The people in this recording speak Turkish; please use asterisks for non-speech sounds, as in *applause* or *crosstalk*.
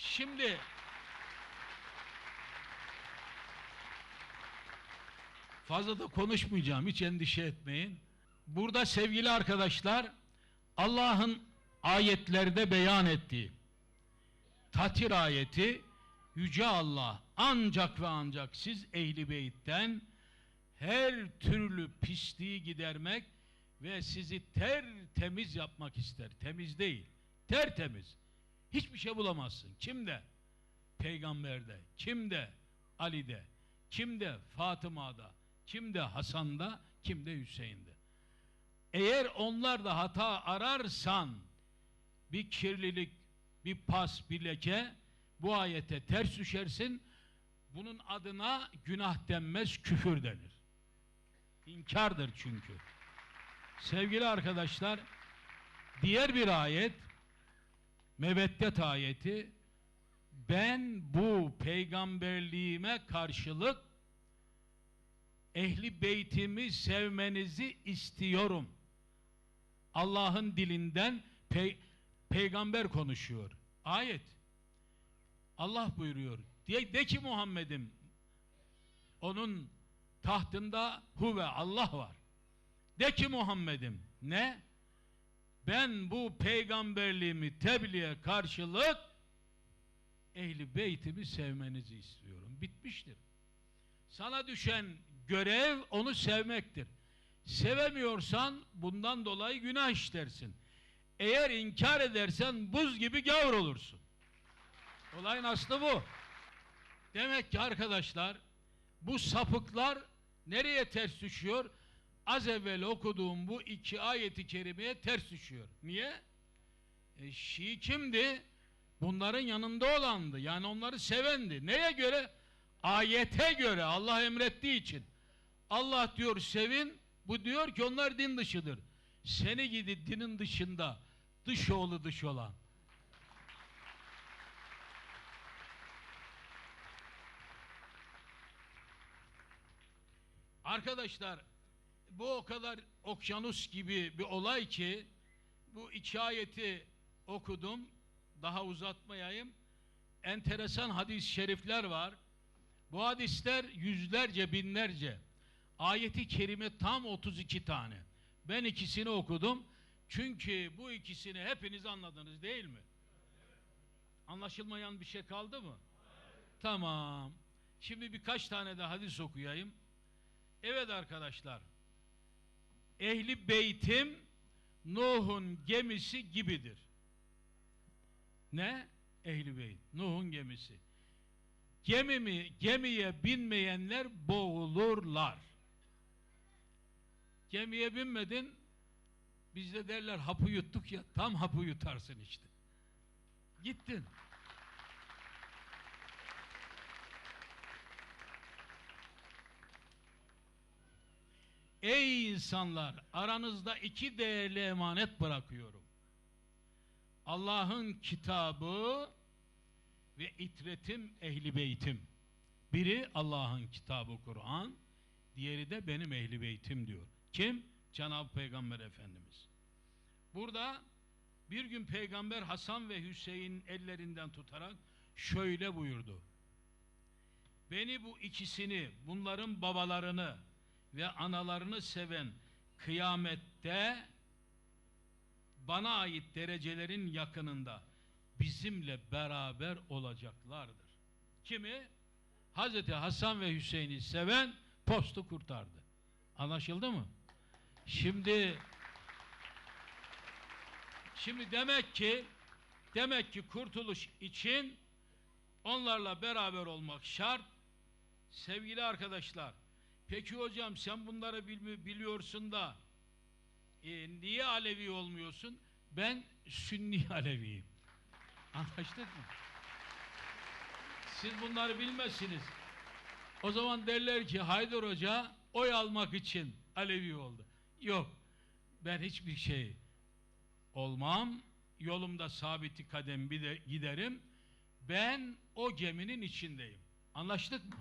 Şimdi fazla da konuşmayacağım. Hiç endişe etmeyin. Burada sevgili arkadaşlar Allah'ın ayetlerde beyan ettiği Tatir ayeti Yüce Allah ancak ve ancak siz ehli beytten her türlü pisliği gidermek ve sizi tertemiz yapmak ister. Temiz değil. Tertemiz. Hiçbir şey bulamazsın. Kimde? Peygamberde. Kimde? Ali'de. Kimde? Fatıma'da. Kimde? Hasan'da. Kimde? Hüseyin'de. Eğer onlarda hata ararsan bir kirlilik, bir pas, bir leke bu ayete ters düşersin. Bunun adına günah denmez, küfür denir. İnkardır çünkü. Sevgili arkadaşlar, diğer bir ayet, Meveddet ayeti, ben bu peygamberliğime karşılık ehli beytimi sevmenizi istiyorum. Allah'ın dilinden pey- peygamber konuşuyor. Ayet. Allah buyuruyor. De, de ki Muhammed'im onun tahtında huve Allah var. De ki Muhammed'im ne? Ben bu peygamberliğimi tebliğe karşılık ehli beytimi sevmenizi istiyorum. Bitmiştir. Sana düşen görev onu sevmektir. Sevemiyorsan bundan dolayı günah işlersin. Eğer inkar edersen buz gibi gavur olursun. Olayın aslı bu. Demek ki arkadaşlar bu sapıklar nereye ters düşüyor? Az evvel okuduğum bu iki ayeti kerimeye ters düşüyor. Niye? E, Şii kimdi? Bunların yanında olandı. Yani onları sevendi. Neye göre? Ayete göre Allah emrettiği için. Allah diyor sevin, bu diyor ki onlar din dışıdır. Seni gidi dinin dışında dış oğlu dış olan. Arkadaşlar bu o kadar okyanus gibi bir olay ki bu iki ayeti okudum. Daha uzatmayayım. Enteresan hadis-i şerifler var. Bu hadisler yüzlerce, binlerce. Ayeti kerime tam 32 tane. Ben ikisini okudum. Çünkü bu ikisini hepiniz anladınız değil mi? Anlaşılmayan bir şey kaldı mı? Tamam. Şimdi birkaç tane de hadis okuyayım. Evet arkadaşlar. Ehli beytim Nuh'un gemisi gibidir. Ne? Ehli beyt. Nuh'un gemisi. Gemimi, gemiye binmeyenler boğulurlar. Gemiye binmedin, bizde derler hapı yuttuk ya, tam hapı yutarsın işte. Gittin. Ey insanlar, aranızda iki değerli emanet bırakıyorum. Allah'ın kitabı ve itretim ehli beytim. Biri Allah'ın kitabı Kur'an, diğeri de benim ehli beytim diyor. Kim? Cenab-ı Peygamber Efendimiz. Burada bir gün Peygamber Hasan ve Hüseyin ellerinden tutarak şöyle buyurdu. Beni bu ikisini, bunların babalarını ve analarını seven kıyamette bana ait derecelerin yakınında bizimle beraber olacaklardır. Kimi? Hazreti Hasan ve Hüseyin'i seven postu kurtardı. Anlaşıldı mı? Şimdi şimdi demek ki demek ki kurtuluş için onlarla beraber olmak şart. Sevgili arkadaşlar, peki hocam sen bunları bilmi- biliyorsun da e, niye Alevi olmuyorsun? Ben Sünni *laughs* Aleviyim. Anlaştık mı? Siz bunları bilmezsiniz. O zaman derler ki Haydar Hoca oy almak için Alevi oldu. Yok. Ben hiçbir şey olmam. Yolumda sabiti kadem bir de giderim. Ben o geminin içindeyim. Anlaştık mı?